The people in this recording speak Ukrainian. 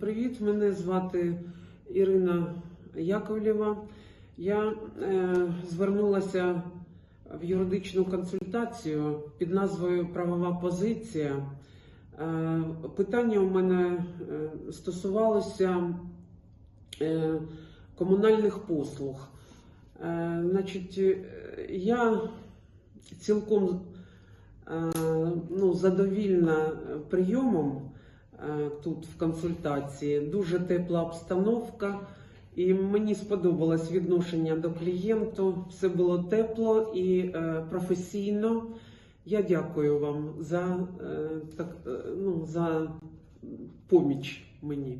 привіт! Мене звати Ірина Яковлєва. Я е, звернулася в юридичну консультацію під назвою Правова позиція. Е, питання у мене е, стосувалося е, комунальних послуг. Е, значить, е, я цілком е, ну, задовільна прийомом тут в консультації. Дуже тепла обстановка, і мені сподобалось відношення до клієнту. Все було тепло і е, професійно. Я дякую вам за, е, так, е, ну, за поміч мені.